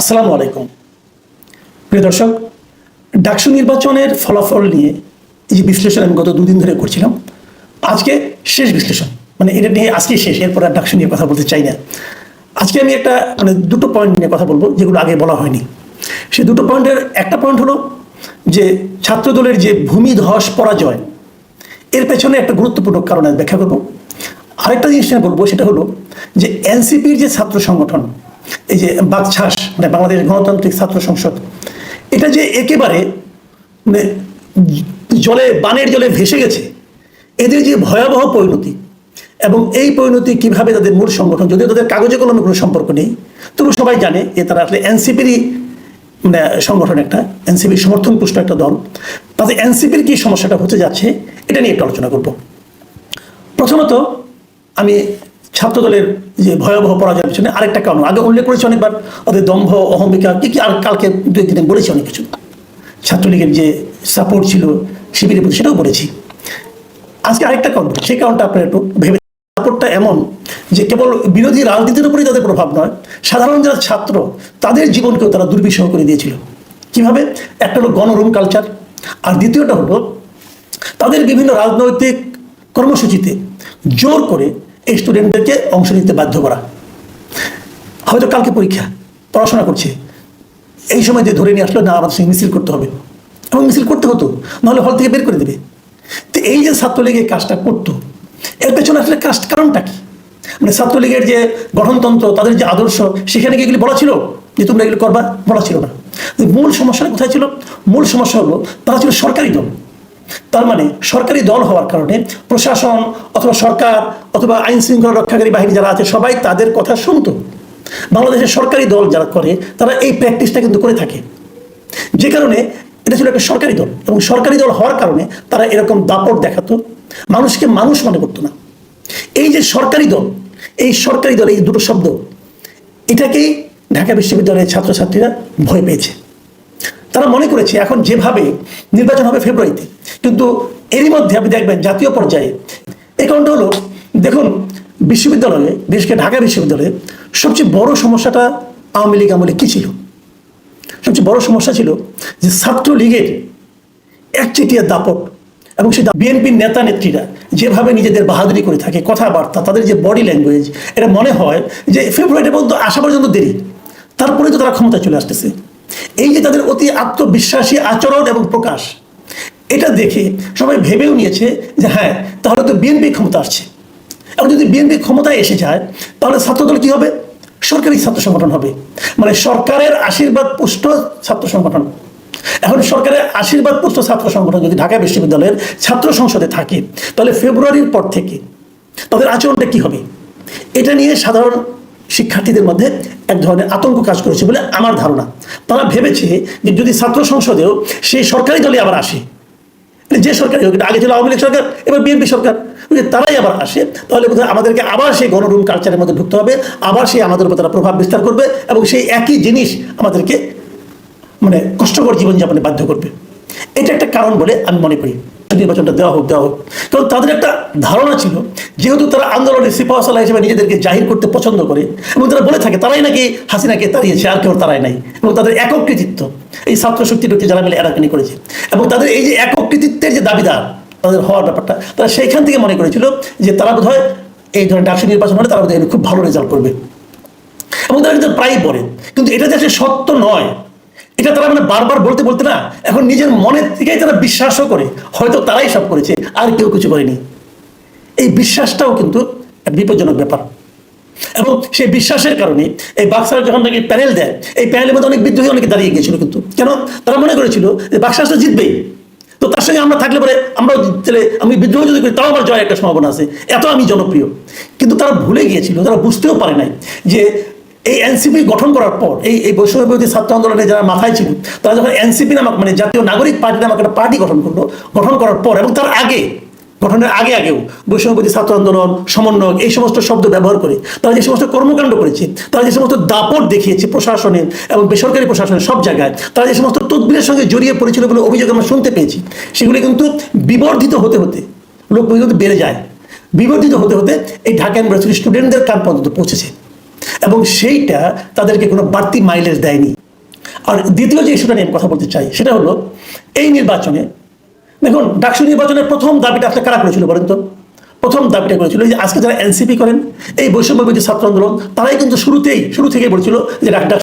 আসসালামু আলাইকুম। প্রিয় দর্শক, ডাকসু নির্বাচনের ফলাফল নিয়ে এই যে বিশ্লেষণ আমি গত দুদিন ধরে করছিলাম, আজকে শেষ বিশ্লেষণ। মানে এটা নিয়ে আজকে শেষ, এরপর আর ডাকসু নিয়ে কথা বলতে চাই না। আজকে আমি একটা মানে দুটো পয়েন্ট নিয়ে কথা বলব, যেগুলো আগে বলা হয়নি। সে দুটো পয়েন্টের একটা পয়েন্ট হলো যে ছাত্রদলের যে ভূমিধস পরাজয়, এর পেছনে একটা গুরুত্বপূর্ণ কারণ ব্যাখ্যা করব। আরেকটা জিনিস আমি বলব, সেটা হলো যে এনসিপির যে ছাত্র সংগঠন এই যে বাকছাস মানে বাংলাদেশ গণতান্ত্রিক ছাত্র সংসদ, এটা যে একেবারে মানে জলে, বানের জলে ভেসে গেছে, এদের যে ভয়াবহ পরিণতি, এবং এই পরিণতি কীভাবে তাদের মূল সংগঠন, যদিও তাদের কাগজে কলমে কোনো সম্পর্ক নেই, তবু সবাই জানে যে তারা আসলে এনসিপিরই মানে সংগঠন একটা, এনসিপির সমর্থন পুষ্ট একটা দল। তাতে এনসিপির কি সমস্যাটা হতে যাচ্ছে, এটা নিয়ে একটু আলোচনা করব। প্রথমত, আমি ছাত্রদলের যে ভয়াবহ পরাজয়ের পিছনে আরেকটা কারণ আগে উল্লেখ করেছি অনেকবার, ওদের দম্ভ অহমিকা কি কি আর কালকে দু একদিনে বলেছি অনেক কিছু। ছাত্রলীগের যে সাপোর্ট ছিল, শিবিরের প্রতি সেটাও বলেছি। আজকে আরেকটা কারণ, সেই কারণটা আপনার একটু ভেবে সাপোর্টটা এমন যে কেবল বিরোধী রাজনীতির উপরেই তাদের প্রভাব নয়, সাধারণ যারা ছাত্র, তাদের জীবনকেও তারা দুর্বিষহ করে দিয়েছিল। কীভাবে? একটা হলো গণরুম কালচার আর দ্বিতীয়টা হলো তাদের বিভিন্ন রাজনৈতিক কর্মসূচিতে জোর করে এই স্টুডেন্টদেরকে অংশ নিতে বাধ্য করা। হয়তো কালকে পরীক্ষা, পড়াশোনা করছে। এই সময় যে ধরে নিয়ে আসলো, না, আমাদের সঙ্গে মিছিল করতে হবে। এবং মিছিল করতে হতো, নাহলে হল থেকে বের করে দেবে। তো এই যে ছাত্রলীগ এই কাজটা করতো, এর পেছনে আসলে কাজ, কারণটা কি? মানে ছাত্রলীগের যে গঠনতন্ত্র, তাদের যে আদর্শ, সেখানে কি এগুলি বলা ছিল? যে তোমরা এগুলো করবা, বলা ছিল না। মূল সমস্যাটা কোথায় ছিল? মূল সমস্যা হলো, তারা ছিল সরকারি দল। তার মানে সরকারি দল হওয়ার কারণে প্রশাসন অথবা সরকার অথবা আইন শৃঙ্খলা রক্ষাকারী বাহিনী যারা আছে, সবাই তাদের কথা শুনতো। বাংলাদেশের সরকারি দল যারা করে, তারা এই প্র্যাকটিসটা কিন্তু করে থাকে। যে কারণে এটা ছিল একটা সরকারি দল এবং সরকারি দল হওয়ার কারণে তারা এরকম দাপট দেখাতো, মানুষকে মানুষ মনে করতো না। এই যে সরকারি দল, এই সরকারি দল, এই দুটো শব্দ এটাকেই ঢাকা বিশ্ববিদ্যালয়ের ছাত্রছাত্রীরা ভয় পেয়েছে। তারা মনে করেছে, এখন যেভাবে নির্বাচন হবে ফেব্রুয়ারিতে কিন্তু এরই মধ্যে আপনি দেখবেন জাতীয় পর্যায়ে এই কারণটা হলো, দেখুন, বিশ্ববিদ্যালয়ে বিশেষ করে ঢাকা বিশ্ববিদ্যালয়ে সবচেয়ে বড় সমস্যাটা আওয়ামী লীগ আমলে কী ছিল? সবচেয়ে বড় সমস্যা ছিল যে ছাত্রলীগের একচেটিয়া দাপট এবং সেই বিএনপির নেতা নেত্রীরা যেভাবে নিজেদের বাহাদুরি করে থাকে, কথাবার্তা, তাদের যে বডি ল্যাঙ্গুয়েজ, এটা মনে হয় যে ফেব্রুয়ারি পর্যন্ত আসা পর্যন্ত দেরি। তারপরে তো তারা ক্ষমতায় চলে আসতেছে। এই যে তাদের অতি আত্মবিশ্বাসী আচরণ এবং প্রকাশ এটা দেখে সবাই ভেবেও নিয়েছে যে হ্যাঁ তাহলে তো বিএনপি ক্ষমতা আসছে। এবং যদি বিএনপি ক্ষমতায় এসে যায়, তাহলে ছাত্রদল কি হবে? সরকারি ছাত্র সংগঠন হবে। মানে সরকারের আশীর্বাদ পুষ্ট ছাত্র সংগঠন। এখন সরকারের আশীর্বাদ পুষ্ট ছাত্র সংগঠন যদি ঢাকা বিশ্ববিদ্যালয়ের ছাত্র সংসদে থাকে, তাহলে ফেব্রুয়ারির পর থেকে তাদের আচরণটা কি হবে? এটা নিয়ে সাধারণ শিক্ষার্থীদের মধ্যে এক ধরনের আতঙ্ক কাজ করেছে বলে আমার ধারণা। তারা ভেবেছে যে যদি ছাত্র সংসদেও সেই সরকারি দলে আবার আসে যে সরকার হোক আগে ছিল আওয়ামী লীগ সরকার, এবার বিএনপি সরকার। তারাই আবার আসে, তাহলে বোধহয় আমাদেরকে আবার সেই গণরুম কালচারের মধ্যে ঢুকতে হবে, আবার সেই আমাদের উপর তারা প্রভাব বিস্তার করবে এবং সেই একই জিনিস আমাদেরকে মানে কষ্টকর জীবনযাপনে বাধ্য করবে। এটা একটা কারণ বলে আমি মনে করি। নির্বাচনটা দেওয়া হোক দেওয়া হোক। কারণ তাদের একটা ধারণা ছিল, যেহেতু তারা আন্দোলনের সিপাহসালা হিসেবে নিজেদেরকে জাহির করতে পছন্দ করে, এবং তারা বলে থাকে, তারাই নাকি হাসিনাকে তাড়িয়েছে আর কেউ তারাই নাই, এবং তাদের একক কৃতিত্ব এই ছাত্র শক্তি টক্তি যারা মিলে এরাকানি করেছে। এবং তাদের এই যে একক কৃতিত্বের যে দাবিদার তাদের হওয়ার ব্যাপারটা, তারা সেইখান থেকে মনে করেছিল যে তারা বোধ এই ধরনের ডাকসু নির্বাচন হলে তারা বোধ খুব ভালো রেজাল্ট করবে। এবং তারা কিন্তু প্রায়ই পড়ে কিন্তু এটা যে সত্য নয় এটা তারা মানে বারবার বলতে বলতে না, এখন নিজের মনের থেকেই তারা বিশ্বাসও করে। হয়তো তারাই সব করেছে, আর কেউ কিছু করেনি। এই বিশ্বাসটাও কিন্তু বিপজ্জনক ব্যাপার। এবং সেই বিশ্বাসের কারণে এই বাক্সার যখন নাকি প্যানেল দেয়, এই প্যানেলের মধ্যে অনেক বিদ্রোহী অনেকে দাঁড়িয়ে গিয়েছিল কিন্তু। কেন? তারা মনে করেছিল যে বাক্সাস তো জিতবেই। তো তার সঙ্গে আমরা থাকলে পরে আমরা তাহলে আমি বিদ্রোহ যদি করি, তাও আমার জয় একটা সম্ভাবনা আছে। এত আমি জনপ্রিয়। কিন্তু তারা ভুলে গিয়েছিল, তারা বুঝতেও পারে নাই যে এই এনসিপি গঠন করার পর, এই এই বৈষম্য বিরোধী ছাত্র আন্দোলনে যারা মাথায় ছিল, তারা যখন এনসিপি নামক মানে জাতীয় নাগরিক পার্টি নামক একটা পার্টি গঠন করল, গঠন করার পর এবং তার আগে, গঠনের আগে আগেও বৈষম্যবাদী ছাত্র আন্দোলন সমন্বয় এই সমস্ত শব্দ ব্যবহার করে, তারা যে সমস্ত কর্মকাণ্ড করেছে, তারা যে সমস্ত দাপট দেখিয়েছে প্রশাসনের এবং বেসরকারি প্রশাসনের সব জায়গায়, তারা যে সমস্ত তদবিরের সঙ্গে জড়িয়ে পড়েছিল বলে অভিযোগ আমরা শুনতে পেয়েছি, সেগুলি কিন্তু বিবর্ধিত হতে হতে লোক কিন্তু বেড়ে যায়। বিবর্ধিত হতে হতে এই ঢাকা ইউনিভার্সিটির স্টুডেন্টদের কান পর্যন্ত পৌঁছেছে। এবং সেইটা তাদেরকে কোনো বাড়তি মাইলেজ দেয়নি। আর দ্বিতীয় যে ইস্যুটা নিয়ে কথা বলতে চাই, সেটা হলো এই নির্বাচনে, দেখুন, ডাকসু নির্বাচনের প্রথম দাবিটা আপনি কারা করেছিল বলেন তো? প্রথম দাবিটা করেছিল যে আজকে যারা এনসিপি করেন, এই বৈষম্য ছাত্র আন্দোলন, তারাই কিন্তু শুরুতেই, শুরু থেকেই বলছিল যে ডাক-